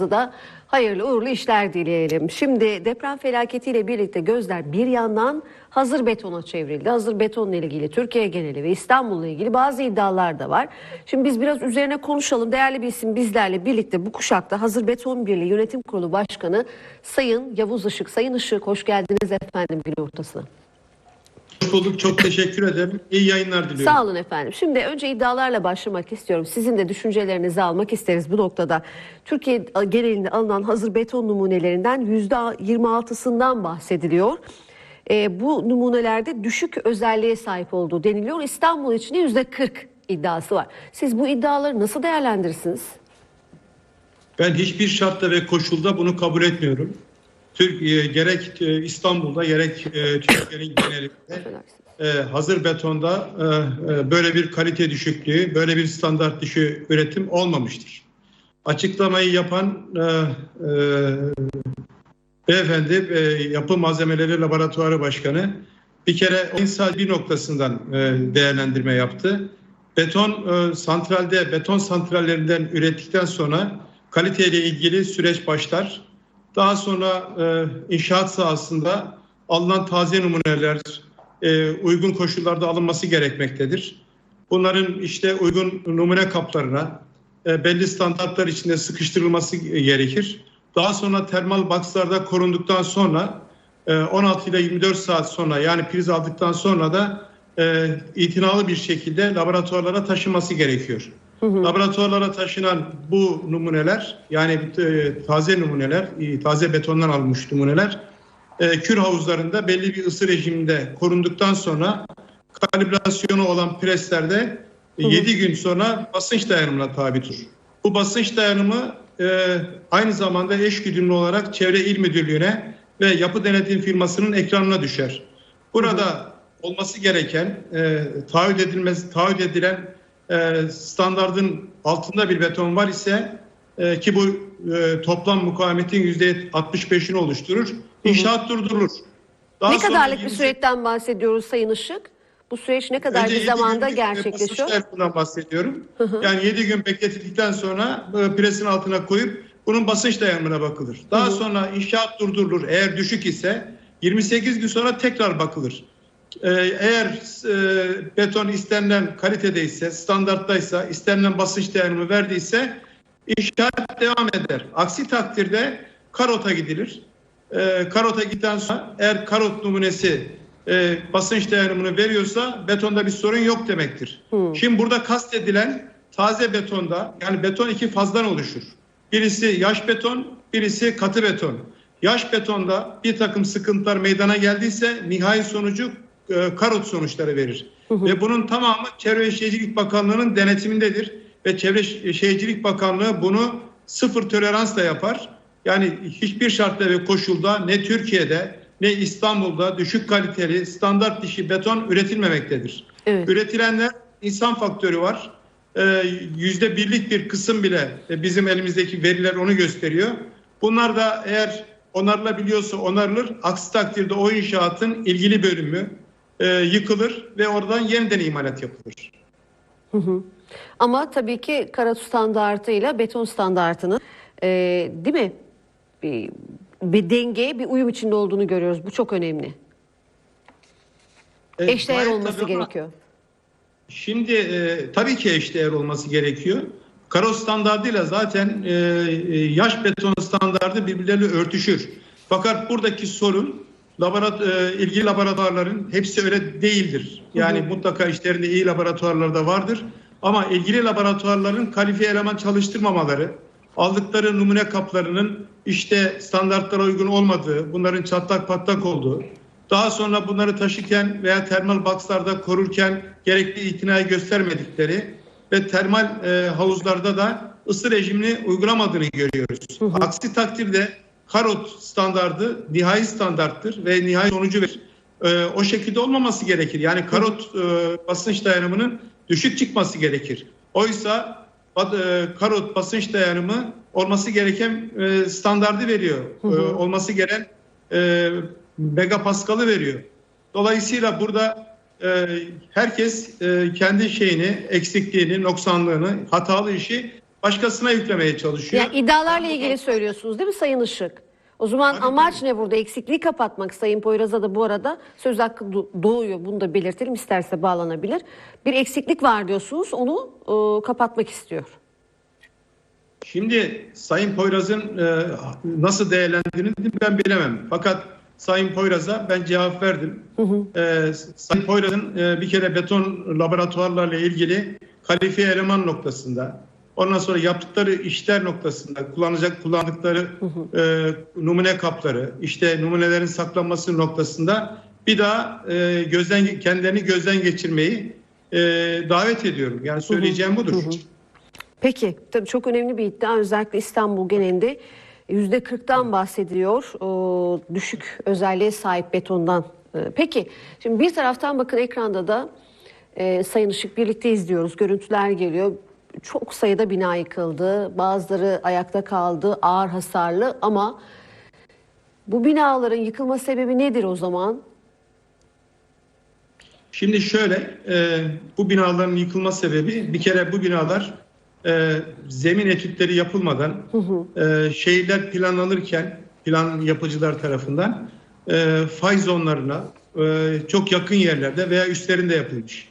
da hayırlı uğurlu işler dileyelim. Şimdi deprem felaketiyle birlikte gözler bir yandan hazır betona çevrildi. Hazır betonla ilgili Türkiye geneli ve İstanbul'la ilgili bazı iddialar da var. Şimdi biz biraz üzerine konuşalım. Değerli bir isim bizlerle birlikte bu kuşakta Hazır Beton Birliği Yönetim Kurulu Başkanı Sayın Yavuz Işık. Sayın Işık hoş geldiniz efendim gün ortasına. Hoş bulduk. Çok teşekkür ederim. İyi yayınlar diliyorum. Sağ olun efendim. Şimdi önce iddialarla başlamak istiyorum. Sizin de düşüncelerinizi almak isteriz bu noktada. Türkiye genelinde alınan hazır beton numunelerinden %26'sından bahsediliyor. Ee, bu numunelerde düşük özelliğe sahip olduğu deniliyor. İstanbul için de %40 iddiası var. Siz bu iddiaları nasıl değerlendirirsiniz? Ben hiçbir şartta ve koşulda bunu kabul etmiyorum. Türkiye gerek e, İstanbul'da gerek e, Türkiye'nin genelinde e, hazır betonda e, e, böyle bir kalite düşüklüğü, böyle bir standart dışı üretim olmamıştır. Açıklamayı yapan e, e, beyefendi e, yapı malzemeleri laboratuvarı başkanı bir kere insan bir noktasından e, değerlendirme yaptı. Beton e, santralde beton santrallerinden ürettikten sonra kaliteyle ilgili süreç başlar. Daha sonra e, inşaat sahasında alınan taze numuneler e, uygun koşullarda alınması gerekmektedir. Bunların işte uygun numune kaplarına e, belli standartlar içinde sıkıştırılması gerekir. Daha sonra termal boxlarda korunduktan sonra e, 16 ile 24 saat sonra yani priz aldıktan sonra da e, itinalı bir şekilde laboratuvarlara taşınması gerekiyor. Laboratuvarlara taşınan bu numuneler yani e, taze numuneler, e, taze betondan alınmış numuneler e, kür havuzlarında belli bir ısı rejiminde korunduktan sonra kalibrasyonu olan preslerde 7 gün sonra basınç dayanımına tabidir. Bu basınç dayanımı aynı zamanda eş güdümlü olarak Çevre İl Müdürlüğü'ne ve Yapı Denetim firmasının ekranına düşer. Burada olması gereken e, taahhüt edilmesi taahhüt edilen e, standardın altında bir beton var ise e, ki bu e, toplam mukavemetin yüzde 65'ini oluşturur. İnşaat durdurulur. Daha ne kadarlık bir 28 süreçten bahsediyoruz Sayın Işık? Bu süreç ne kadar bir zamanda gerçekleşiyor? basınç bahsediyorum. Yani 7 gün bekletildikten sonra e, presin altına koyup bunun basınç dayanımına bakılır. Daha sonra inşaat durdurulur. Eğer düşük ise 28 gün sonra tekrar bakılır. Ee, Eğer e, beton istenilen kalitedeyse, standarttaysa, istenilen basınç dayanımı verdiyse inşaat devam eder. Aksi takdirde karota gidilir. Ee, karota gittikten sonra eğer karot numunesi e, basınç dayanımını veriyorsa betonda bir sorun yok demektir. Şimdi burada kastedilen taze betonda yani beton iki fazdan oluşur. Birisi yaş beton, birisi katı beton. Yaş betonda bir takım sıkıntılar meydana geldiyse nihai sonucu e, karot sonuçları verir. Ve bunun tamamı Çevre ve Şehircilik Bakanlığı'nın denetimindedir. Ve Çevre Şe- Şehircilik Bakanlığı bunu sıfır toleransla yapar. Yani hiçbir şartta ve koşulda ne Türkiye'de ne İstanbul'da düşük kaliteli standart dişi beton üretilmemektedir. Evet. Üretilenler insan faktörü var. Ee, Yüzde birlik bir kısım bile e, bizim elimizdeki veriler onu gösteriyor. Bunlar da eğer onarılabiliyorsa onarılır. Aksi takdirde o inşaatın ilgili bölümü e, yıkılır ve oradan yeniden imalat yapılır. Ama tabii ki karot standartıyla beton standartının e, değil mi? Bir, bir denge, bir uyum içinde olduğunu görüyoruz. Bu çok önemli. E, Eşdeğer olması tabii ama gerekiyor. Şimdi e, tabii ki eşdeğer olması gerekiyor. Karo standardıyla zaten e, e, yaş beton standardı birbirleriyle örtüşür. Fakat buradaki sorun laborat e, ilgili laboratuvarların hepsi öyle değildir. Yani mutlaka işlerinde iyi laboratuvarlar da vardır. Ama ilgili laboratuvarların kalifiye eleman çalıştırmamaları, aldıkları numune kaplarının işte standartlara uygun olmadığı, bunların çatlak patlak olduğu, daha sonra bunları taşırken veya termal boxlarda korurken gerekli itinayı göstermedikleri ve termal e, havuzlarda da ısı rejimini uygulamadığını görüyoruz. Aksi takdirde karot standardı nihai standarttır ve nihai sonucu verir. E, o şekilde olmaması gerekir. Yani karot e, basınç dayanımının düşük çıkması gerekir. Oysa e, karot basınç dayanımı olması gereken e, standardı veriyor. E, olması gereken e, megapaskal'ı veriyor. Dolayısıyla burada e, herkes e, kendi şeyini, eksikliğini, noksanlığını, hatalı işi başkasına yüklemeye çalışıyor. Yani iddialarla ilgili söylüyorsunuz değil mi Sayın Işık? O zaman Tabii, amaç ne burada? Eksikliği kapatmak. Sayın Poyraz'a da bu arada söz hakkı do- doğuyor. Bunu da belirtelim. isterse bağlanabilir. Bir eksiklik var diyorsunuz. Onu e, kapatmak istiyor. Şimdi Sayın Poyraz'ın e, nasıl değerlendiğini ben bilemem. Fakat Sayın Poyraz'a ben cevap verdim. E, Sayın Poyraz'ın e, bir kere beton laboratuvarlarla ilgili kalifiye eleman noktasında, ondan sonra yaptıkları işler noktasında kullanacak kullandıkları e, numune kapları, işte numunelerin saklanması noktasında bir daha e, gözden kendilerini gözden geçirmeyi e, davet ediyorum. Yani söyleyeceğim budur. Peki, tabii çok önemli bir iddia. Özellikle İstanbul genelinde yüzde 40'tan bahsediyor. O, düşük özelliğe sahip betondan. Ee, Peki, şimdi bir taraftan bakın ekranda da e, Sayın Işık birlikte izliyoruz. Görüntüler geliyor. Çok sayıda bina yıkıldı. Bazıları ayakta kaldı, ağır hasarlı ama bu binaların yıkılma sebebi nedir o zaman? Şimdi şöyle, e, bu binaların yıkılma sebebi bir kere bu binalar e, zemin etütleri yapılmadan e, şehirler planlanırken plan yapıcılar tarafından e, fay zonlarına e, çok yakın yerlerde veya üstlerinde yapılmış.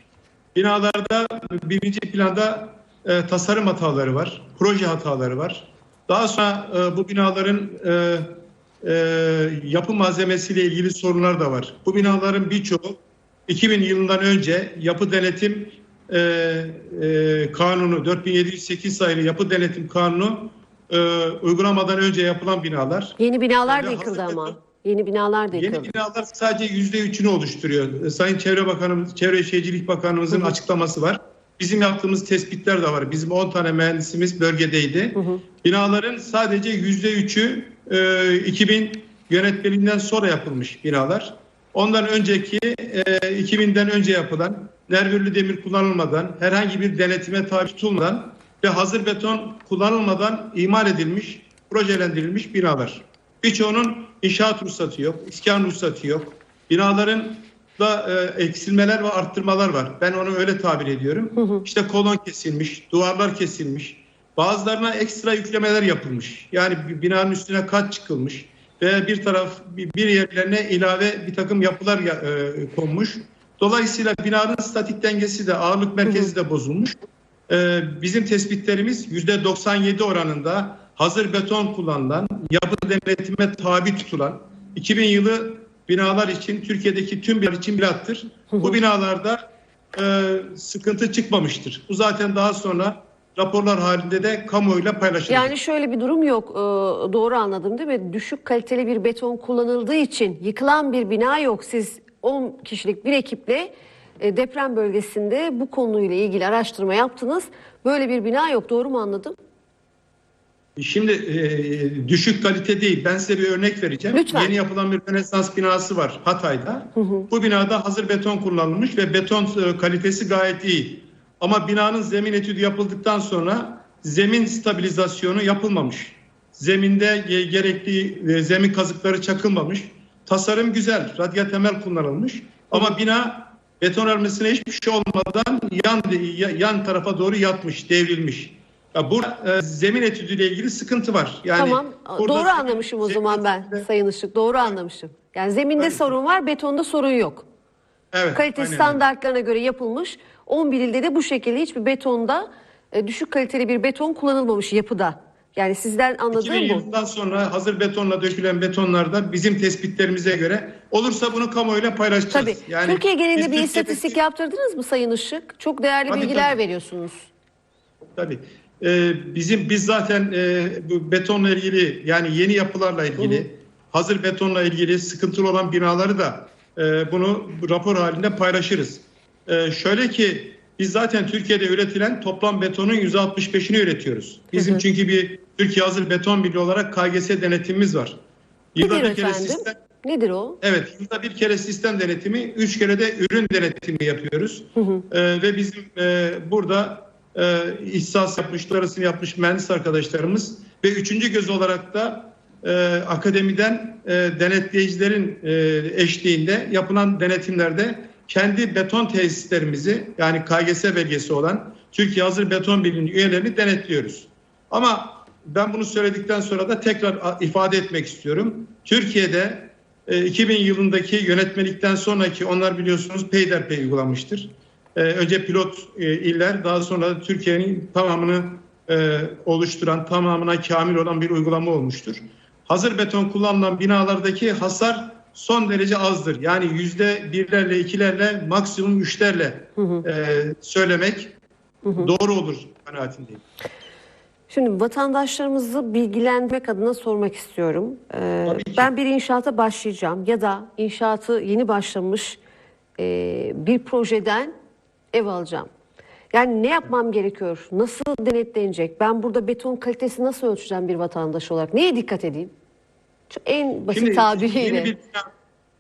Binalarda birinci planda e, tasarım hataları var, proje hataları var. Daha sonra e, bu binaların e, e, yapı malzemesiyle ilgili sorunlar da var. Bu binaların birçoğu 2000 yılından önce yapı denetim e, e, kanunu 4708 sayılı yapı denetim kanunu e, uygulamadan önce yapılan binalar. Yeni binalar da Ve yıkıldı ama. Yeni binalar da yıkıldı. Yeni binalar sadece yüzde üçünü oluşturuyor. Sayın Çevre Bakanımız, Çevre Şehircilik Bakanımızın açıklaması var. Bizim yaptığımız tespitler de var. Bizim 10 tane mühendisimiz bölgedeydi. Binaların sadece yüzde üçü e, 2000 yönetmeliğinden sonra yapılmış binalar. Ondan önceki e, 2000'den önce yapılan nervürlü demir kullanılmadan, herhangi bir denetime tabi tutulmadan ve hazır beton kullanılmadan imal edilmiş, projelendirilmiş binalar. Birçoğunun inşaat ruhsatı yok, iskan ruhsatı yok. Binaların da e, eksilmeler ve arttırmalar var. Ben onu öyle tabir ediyorum. İşte kolon kesilmiş, duvarlar kesilmiş. Bazılarına ekstra yüklemeler yapılmış. Yani binanın üstüne kat çıkılmış ve bir taraf bir yerlerine ilave bir takım yapılar ya- e, konmuş. Dolayısıyla binanın statik dengesi de ağırlık merkezi de bozulmuş. Ee, bizim tespitlerimiz %97 oranında hazır beton kullanılan, yapı denetime tabi tutulan 2000 yılı binalar için Türkiye'deki tüm binalar için bilattır. Bu binalarda e, sıkıntı çıkmamıştır. Bu zaten daha sonra raporlar halinde de kamuoyuyla paylaşılır. Yani şöyle bir durum yok. Ee, doğru anladım değil mi? Düşük kaliteli bir beton kullanıldığı için yıkılan bir bina yok. Siz 10 kişilik bir ekiple e, deprem bölgesinde bu konuyla ilgili araştırma yaptınız. Böyle bir bina yok. Doğru mu anladım? Şimdi e, düşük kalite değil. Ben size bir örnek vereceğim. Lütfen. Yeni yapılan bir Rönesans binası var Hatay'da. Bu binada hazır beton kullanılmış ve beton e, kalitesi gayet iyi. Ama binanın zemin etüdü yapıldıktan sonra zemin stabilizasyonu yapılmamış. Zeminde ge- gerekli e, zemin kazıkları çakılmamış. Tasarım güzel, radya temel kullanılmış. Ama bina beton örmesine hiçbir şey olmadan yan yan tarafa doğru yatmış, devrilmiş. Ya burada e, zemin etüdüyle ilgili sıkıntı var. Yani tamam. Doğru anlamışım o zaman ben etüdüyle- Sayın Işık. Doğru anlamışım. Yani zeminde Evet. sorun var, betonda sorun yok. Evet, Kalite aynen standartlarına göre yapılmış. 11 ilde de bu şekilde hiçbir betonda e, düşük kaliteli bir beton kullanılmamış yapıda. Yani sizden 2000 anladığım bu. yılından sonra hazır betonla dökülen betonlarda bizim tespitlerimize göre olursa bunu kamuoyuyla paylaşacağız. Tabii. Türkiye biz genelinde bir istatistik yaptırdınız mı Sayın Işık? Çok değerli Tabii, bilgiler tabii. veriyorsunuz. Tabii. Ee, bizim biz zaten e, bu betonla ilgili yani yeni yapılarla ilgili hazır betonla ilgili sıkıntılı olan binaları da e, bunu rapor halinde paylaşırız. E, şöyle ki biz zaten Türkiye'de üretilen toplam betonun %65'ini üretiyoruz. Bizim Hı hı. çünkü bir Türkiye Hazır Beton Birliği olarak KGS denetimimiz var. Yılda Nedir bir kere efendim? sistem Nedir o? Evet, yılda bir kere sistem denetimi, üç kere de ürün denetimi yapıyoruz. Ee, ve bizim e, burada e, ihsas yapmış, arasını yapmış mühendis arkadaşlarımız ve üçüncü göz olarak da e, akademiden e, denetleyicilerin e, eşliğinde yapılan denetimlerde kendi beton tesislerimizi yani KGS belgesi olan Türkiye Hazır Beton Birliği'nin üyelerini denetliyoruz. Ama ben bunu söyledikten sonra da tekrar ifade etmek istiyorum. Türkiye'de e, 2000 yılındaki yönetmelikten sonraki onlar biliyorsunuz peyderpey uygulanmıştır. E, önce pilot e, iller daha sonra Türkiye'nin tamamını e, oluşturan tamamına kamil olan bir uygulama olmuştur. Hazır beton kullanılan binalardaki hasar son derece azdır. Yani yüzde birlerle ikilerle maksimum üçlerle e, söylemek doğru olur kanaatindeyim. Şimdi vatandaşlarımızı bilgilendirmek adına sormak istiyorum. Ee, ben bir inşaata başlayacağım ya da inşaatı yeni başlamış e, bir projeden ev alacağım. Yani ne yapmam gerekiyor? Nasıl denetlenecek? Ben burada beton kalitesi nasıl ölçeceğim bir vatandaş olarak? Neye dikkat edeyim? Şu en basit Şimdi tabiriyle. Yeni bir bina,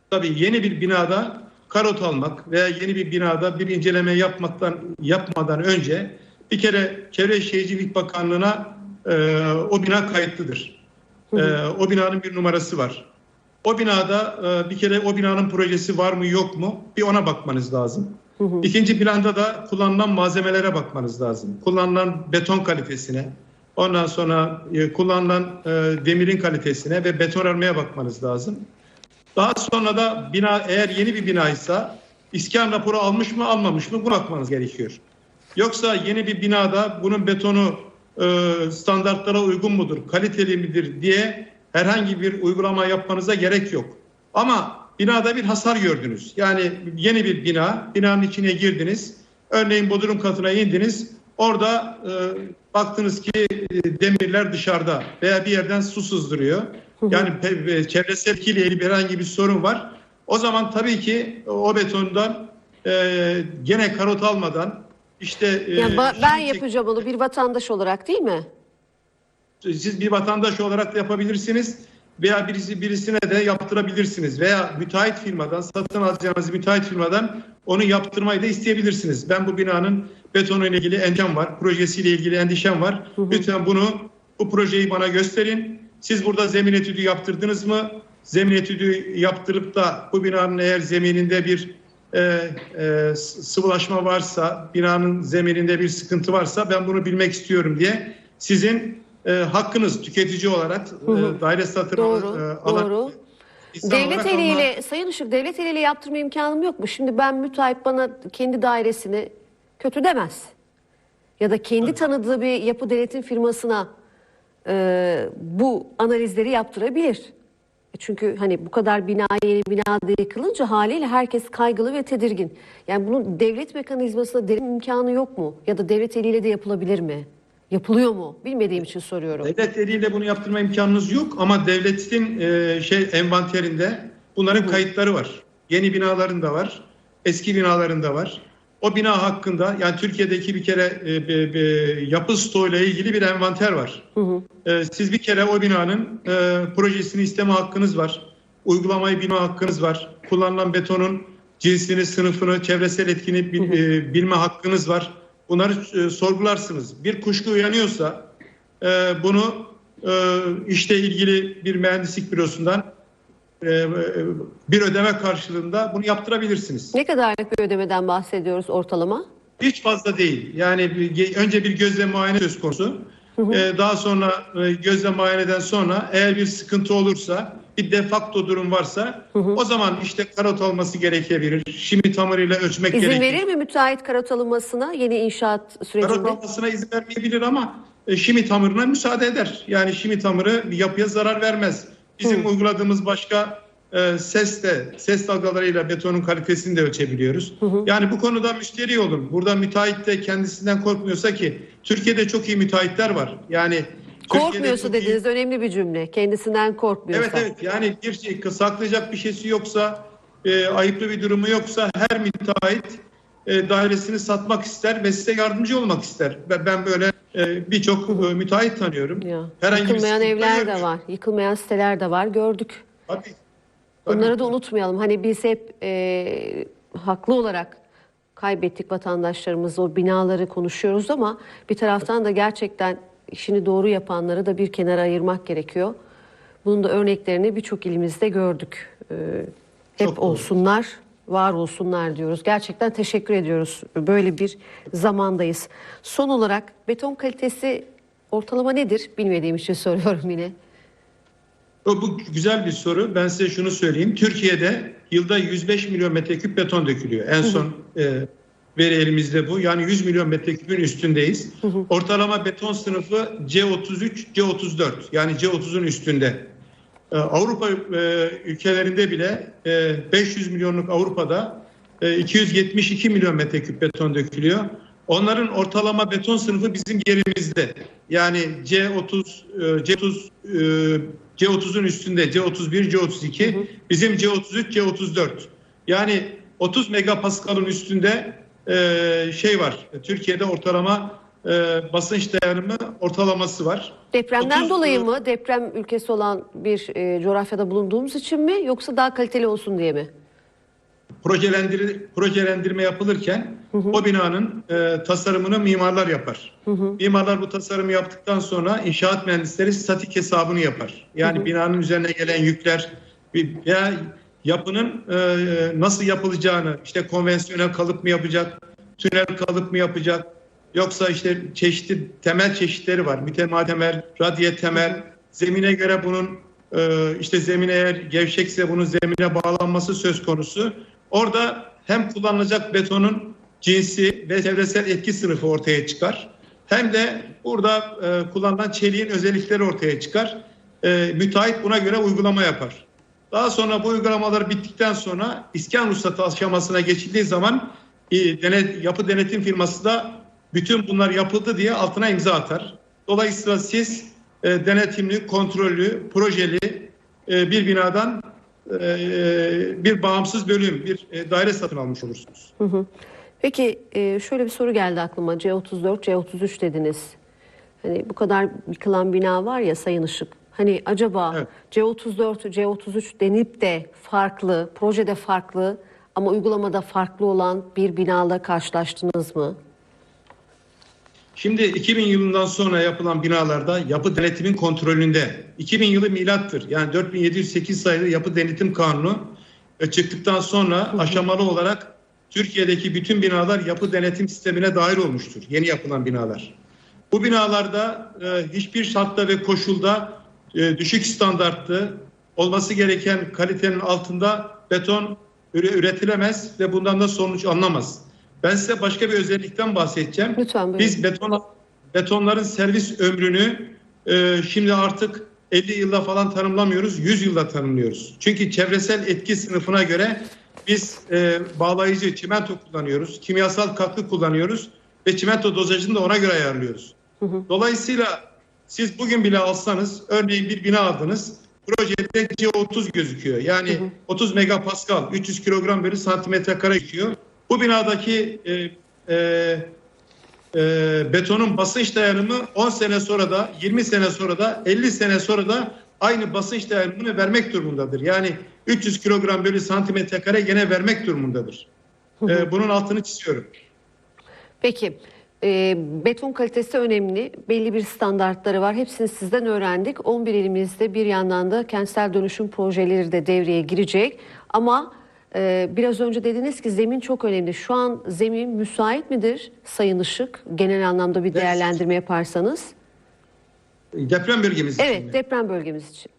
tabii yeni bir binada karot almak veya yeni bir binada bir inceleme yapmaktan yapmadan önce bir kere Çevre Şehircilik Bakanlığı'na e, o bina kayıtlıdır. E, o binanın bir numarası var. O binada e, bir kere o binanın projesi var mı yok mu bir ona bakmanız lazım. İkinci planda da kullanılan malzemelere bakmanız lazım. Kullanılan beton kalitesine, ondan sonra e, kullanılan e, demirin kalitesine ve betonarmeye bakmanız lazım. Daha sonra da bina eğer yeni bir binaysa iskan raporu almış mı almamış mı buna bakmanız gerekiyor. Yoksa yeni bir binada bunun betonu e, standartlara uygun mudur, kaliteli midir diye herhangi bir uygulama yapmanıza gerek yok. Ama binada bir hasar gördünüz. Yani yeni bir bina, binanın içine girdiniz. Örneğin bodrum katına indiniz. Orada e, baktınız ki e, demirler dışarıda veya bir yerden su sızdırıyor. Yani pe- e, çevresel etkiyle ilgili herhangi bir sorun var. O zaman tabii ki o betondan e, gene karot almadan işte e, Yani ba- ben yapacağım onu bir vatandaş olarak değil mi? siz bir vatandaş olarak da yapabilirsiniz veya birisi birisine de yaptırabilirsiniz veya müteahhit firmadan satın alacağınız müteahhit firmadan onu yaptırmayı da isteyebilirsiniz. Ben bu binanın betonu ile ilgili endişem var, projesiyle ilgili endişem var. Lütfen bunu bu projeyi bana gösterin. Siz burada zemin etüdü yaptırdınız mı? Zemin etüdü yaptırıp da bu binanın eğer zemininde bir e, e, sıvılaşma varsa, binanın zemininde bir sıkıntı varsa ben bunu bilmek istiyorum diye sizin e, hakkınız tüketici olarak e, daire satın al- Doğru, e, alan doğru. Devlet eliyle, Sayın Işık devlet eliyle yaptırma imkanım yok mu? Şimdi ben müteahhit bana kendi dairesini kötü demez. Ya da kendi tanıdığı bir yapı denetim firmasına e, bu analizleri yaptırabilir. E Çünkü hani bu kadar bina yeni bina da yıkılınca haliyle herkes kaygılı ve tedirgin. Yani bunun devlet mekanizmasına derin imkanı yok mu? Ya da devlet eliyle de yapılabilir mi? Yapılıyor mu? Bilmediğim için soruyorum. Devlet eliyle bunu yaptırma imkanınız yok ama devletin e, şey envanterinde bunların kayıtları var. Yeni binaların da var, eski binaların da var. O bina hakkında yani Türkiye'deki bir kere e, bir- bir yapı stoğuyla ilgili bir envanter var. E, siz bir kere o binanın e, projesini isteme hakkınız var. Uygulamayı bilme hakkınız var. Kullanılan betonun cinsini, sınıfını, çevresel etkini bil- e, bilme hakkınız var. Bunları e, sorgularsınız. Bir kuşku uyanıyorsa e, bunu e, işte ilgili bir mühendislik bürosundan e, e, bir ödeme karşılığında bunu yaptırabilirsiniz. Ne kadarlık bir ödemeden bahsediyoruz ortalama? Hiç fazla değil. Yani önce bir gözle muayene söz konusu. Ee, daha sonra e, gözle muayeneden sonra eğer bir sıkıntı olursa bir defakto durum varsa o zaman işte karot olması gerekebilir. Şimdi tamırıyla ölçmek İzin gerekir. verir mi müteahhit karot alınmasına yeni inşaat Karot sürecinde? olmasına izin vermeyebilir ama e, şimi tamırına müsaade eder. Yani şimi tamırı bir yapıya zarar vermez. Bizim uyguladığımız başka e, ses de ses dalgalarıyla betonun kalitesini de ölçebiliyoruz. Yani bu konuda müşteri olun. Burada müteahhit de kendisinden korkmuyorsa ki Türkiye'de çok iyi müteahhitler var. Yani Korkmuyorsa çok iyi- önemli bir cümle. Kendisinden korkmuyorsa. Evet evet yani bir şey saklayacak bir şeysi yoksa e, ayıplı bir durumu yoksa her müteahhit e, dairesini satmak ister ve size yardımcı olmak ister. Ben, ben böyle e, birçok e, müteahhit tanıyorum. Ya. Herhangi Yıkılmayan evler de var. Yıkılmayan siteler de var. Gördük. Tabii. Bunları da unutmayalım. Hani biz hep e, haklı olarak kaybettik vatandaşlarımızı, o binaları konuşuyoruz ama bir taraftan da gerçekten işini doğru yapanları da bir kenara ayırmak gerekiyor. Bunun da örneklerini birçok ilimizde gördük. E, hep Çok doğru. olsunlar, var olsunlar diyoruz. Gerçekten teşekkür ediyoruz. Böyle bir zamandayız. Son olarak beton kalitesi ortalama nedir? Bilmediğim için soruyorum yine. Bu güzel bir soru. Ben size şunu söyleyeyim. Türkiye'de yılda 105 milyon metreküp beton dökülüyor. En son e, veri elimizde bu. Yani 100 milyon metreküpün üstündeyiz. Ortalama beton sınıfı C33, C34 yani C30'un üstünde. Ee, Avrupa e, ülkelerinde bile e, 500 milyonluk Avrupa'da e, 272 milyon metreküp beton dökülüyor. Onların ortalama beton sınıfı bizim yerimizde. Yani C30, e, C30, e, C30'un üstünde C31, C32, bizim C33, C34. Yani 30 megapaskalın üstünde e, şey var. Türkiye'de ortalama e, basınç dayanımı ortalaması var. Depremden 30 dolayı mı? Deprem ülkesi olan bir e, coğrafyada bulunduğumuz için mi? Yoksa daha kaliteli olsun diye mi? Projelendir, projelendirme yapılırken o binanın e, tasarımını mimarlar yapar. Mimarlar bu tasarımı yaptıktan sonra inşaat mühendisleri statik hesabını yapar. Yani binanın üzerine gelen yükler veya yapının e, nasıl yapılacağını işte konvansiyonel kalıp mı yapacak, tünel kalıp mı yapacak yoksa işte çeşitli temel çeşitleri var. Mütemel temel, radye temel, zemine göre bunun e, işte zemin eğer gevşekse bunun zemine bağlanması söz konusu. Orada hem kullanılacak betonun cinsi ve çevresel etki sınıfı ortaya çıkar. Hem de burada e, kullanılan çeliğin özellikleri ortaya çıkar. E, müteahhit buna göre uygulama yapar. Daha sonra bu uygulamalar bittikten sonra iskan ruhsatı aşamasına geçildiği zaman e, denet, yapı denetim firması da bütün bunlar yapıldı diye altına imza atar. Dolayısıyla siz e, denetimli, kontrollü, projeli e, bir binadan bir bağımsız bölüm, bir e, daire satın almış olursunuz. Hı hı. Peki e, şöyle bir soru geldi aklıma. C34, C33 dediniz. Hani bu kadar yıkılan bina var ya Sayın Işık. Hani acaba Evet. C34, C33 denip de farklı, projede farklı ama uygulamada farklı olan bir binayla karşılaştınız mı? Şimdi 2000 yılından sonra yapılan binalarda yapı denetimin kontrolünde 2000 yılı milattır. Yani 4708 sayılı yapı denetim kanunu e, çıktıktan sonra aşamalı olarak Türkiye'deki bütün binalar yapı denetim sistemine dahil olmuştur. Yeni yapılan binalar. Bu binalarda e, hiçbir şartta ve koşulda e, düşük standartlı olması gereken kalitenin altında beton üre- üretilemez ve bundan da sonuç alınamaz. Ben size başka bir özellikten bahsedeceğim. Lütfen buyurun. Biz beton betonların servis ömrünü e, şimdi artık 50 yılda falan tanımlamıyoruz, 100 yılda tanımlıyoruz. Çünkü çevresel etki sınıfına göre biz e, bağlayıcı çimento kullanıyoruz, kimyasal katkı kullanıyoruz ve çimento dozajını da ona göre ayarlıyoruz. Dolayısıyla siz bugün bile alsanız, örneğin bir bina aldınız, projede C30 gözüküyor. Yani 30 megapascal, 300 kilogram bölü santimetre kare çıkıyor. Bu binadaki e, e, e, betonun basınç dayanımı 10 sene sonra da 20 sene sonra da 50 sene sonra da aynı basınç dayanımını vermek durumundadır. Yani 300 kilogram bölü santimetre kare gene vermek durumundadır. E, bunun altını çiziyorum. Peki e, beton kalitesi önemli. Belli bir standartları var. Hepsini sizden öğrendik. 11 ilimizde bir yandan da kentsel dönüşüm projeleri de devreye girecek. Ama e, biraz önce dediniz ki zemin çok önemli. Şu an zemin müsait midir Sayın Işık? Genel anlamda bir değerlendirme yaparsanız. Deprem bölgemiz için mi? Evet deprem bölgemiz için.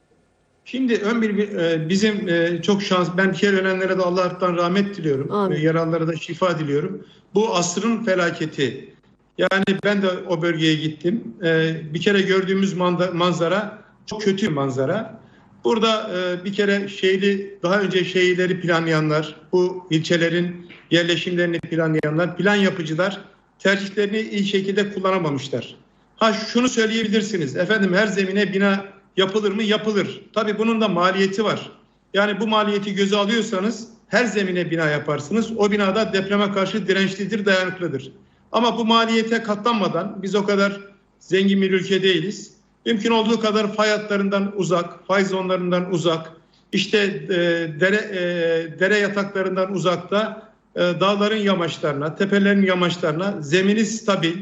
Şimdi ön bir e, bizim e, çok şans ben kere ölenlere de Allah'tan rahmet diliyorum. Amin. E, Yaralılara da şifa diliyorum. Bu asrın felaketi. Yani ben de o bölgeye gittim. E, Bir kere gördüğümüz manda- manzara çok kötü bir manzara. Burada e, bir kere şehri daha önce şehirleri planlayanlar, bu ilçelerin yerleşimlerini planlayanlar, plan yapıcılar tercihlerini iyi şekilde kullanamamışlar. Ha şunu söyleyebilirsiniz. Efendim her zemine bina yapılır mı? Yapılır. Tabii bunun da maliyeti var. Yani bu maliyeti göze alıyorsanız her zemine bina yaparsınız. O binada depreme karşı dirençlidir, dayanıklıdır. Ama bu maliyete katlanmadan biz o kadar zengin bir ülke değiliz. Mümkün olduğu kadar fay hatlarından uzak, fay zonlarından uzak, işte e, dere, e, dere yataklarından uzakta e, dağların yamaçlarına, tepelerin yamaçlarına zemini stabil,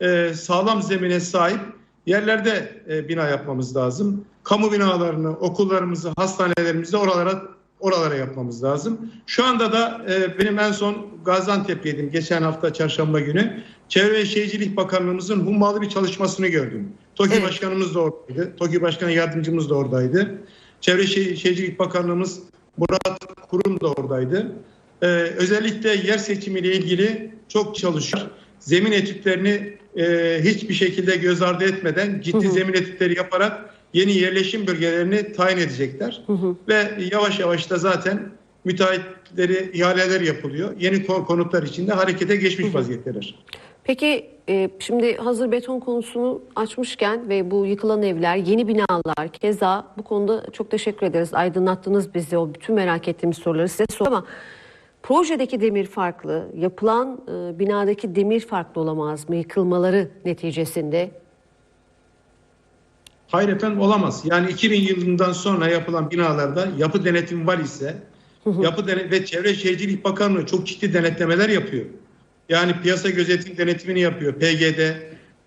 e, sağlam zemine sahip yerlerde e, bina yapmamız lazım. Kamu binalarını, okullarımızı, hastanelerimizi oralara oralara yapmamız lazım. Şu anda da e, benim en son Gaziantep'teydim geçen hafta çarşamba günü. Çevre ve Şehircilik Bakanlığımızın hummalı bir çalışmasını gördüm. TOKİ Evet. Başkanımız da oradaydı. TOKİ Başkan Yardımcımız da oradaydı. Çevre Şe- Şehircilik Bakanlığımız Murat Kurum da oradaydı. Ee, özellikle yer seçimiyle ilgili çok çalışıyor. Zemin etütlerini e, hiçbir şekilde göz ardı etmeden ciddi Hı hı. zemin etütleri yaparak yeni yerleşim bölgelerini tayin edecekler. Hı hı. Ve yavaş yavaş da zaten müteahhitleri ihaleler yapılıyor. Yeni ko- konutlar içinde harekete geçmiş vaziyetteler. Peki e, şimdi hazır beton konusunu açmışken ve bu yıkılan evler, yeni binalar keza bu konuda çok teşekkür ederiz. Aydınlattınız bizi o bütün merak ettiğimiz soruları size sor ama projedeki demir farklı, yapılan e, binadaki demir farklı olamaz mı yıkılmaları neticesinde? Hayır efendim olamaz. Yani 2000 yılından sonra yapılan binalarda yapı denetimi var ise yapı denet ve Çevre Şehircilik Bakanlığı çok ciddi denetlemeler yapıyor. Yani piyasa gözetim denetimini yapıyor PGD.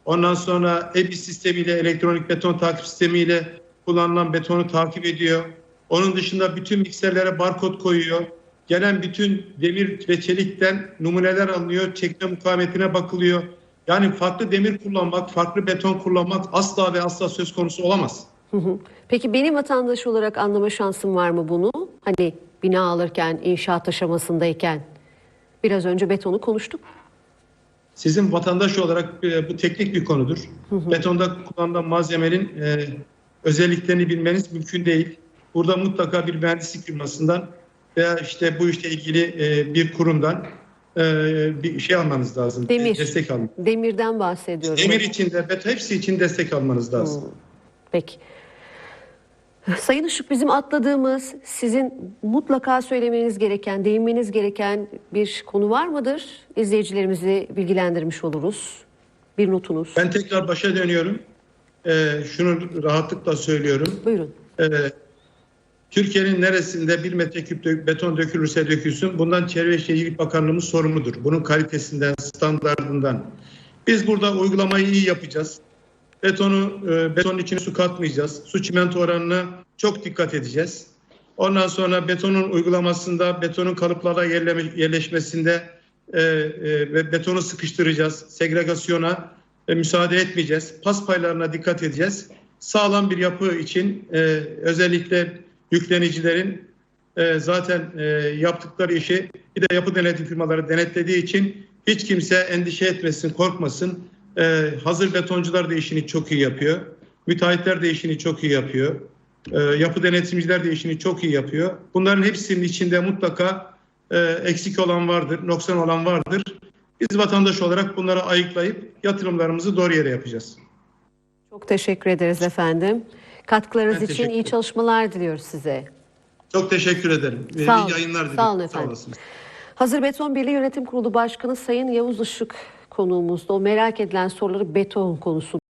Ondan sonra EBİ sistemiyle elektronik beton takip sistemiyle kullanılan betonu takip ediyor. Onun dışında bütün mikserlere barkod koyuyor. Gelen bütün demir ve çelikten numuneler alınıyor. Çekme mukavemetine bakılıyor. Yani farklı demir kullanmak, farklı beton kullanmak asla ve asla söz konusu olamaz. Peki benim vatandaş olarak anlama şansım var mı bunu? Hani bina alırken, inşaat aşamasındayken biraz önce betonu konuştuk. Sizin vatandaş olarak e, bu teknik bir konudur. Betonda kullanılan malzemenin e, özelliklerini bilmeniz mümkün değil. Burada mutlaka bir mühendislik firmasından veya işte bu işle ilgili e, bir kurumdan e, bir şey almanız lazım. Demir. Destek almanız. Demirden bahsediyorum. Demir için de beton hepsi için destek almanız lazım. Peki. Sayın Işık bizim atladığımız sizin mutlaka söylemeniz gereken, değinmeniz gereken bir konu var mıdır? İzleyicilerimizi bilgilendirmiş oluruz. Bir notunuz. Ben tekrar başa dönüyorum. E, şunu rahatlıkla söylüyorum. Buyurun. Ee, Türkiye'nin neresinde bir metreküp dö- beton dökülürse dökülsün bundan Çevre Şehircilik Bakanlığımız sorumludur. Bunun kalitesinden, standartından. Biz burada uygulamayı iyi yapacağız. Betonu, e, betonun içine su katmayacağız. Su çimento oranına çok dikkat edeceğiz. Ondan sonra betonun uygulamasında, betonun kalıplara yerleşmesinde e, e, betonu sıkıştıracağız. Segregasyona e, müsaade etmeyeceğiz. Pas paylarına dikkat edeceğiz. Sağlam bir yapı için e, özellikle yüklenicilerin e, zaten e, yaptıkları işi bir de yapı denetim firmaları denetlediği için hiç kimse endişe etmesin, korkmasın. E, hazır betoncular da işini çok iyi yapıyor. Müteahhitler de işini çok iyi yapıyor. E, yapı denetimciler de işini çok iyi yapıyor. Bunların hepsinin içinde mutlaka e, eksik olan vardır, noksan olan vardır. Biz vatandaş olarak bunları ayıklayıp yatırımlarımızı doğru yere yapacağız. Çok teşekkür ederiz efendim. Katkılarınız Ben için iyi çalışmalar diliyoruz size. Çok teşekkür ederim. Sağ iyi olun. yayınlar dilerim. Sağ olun efendim. olasınız. Hazır Beton Birliği Yönetim Kurulu Başkanı Sayın Yavuz Işık konuğumuzda. O merak edilen soruları beton konusu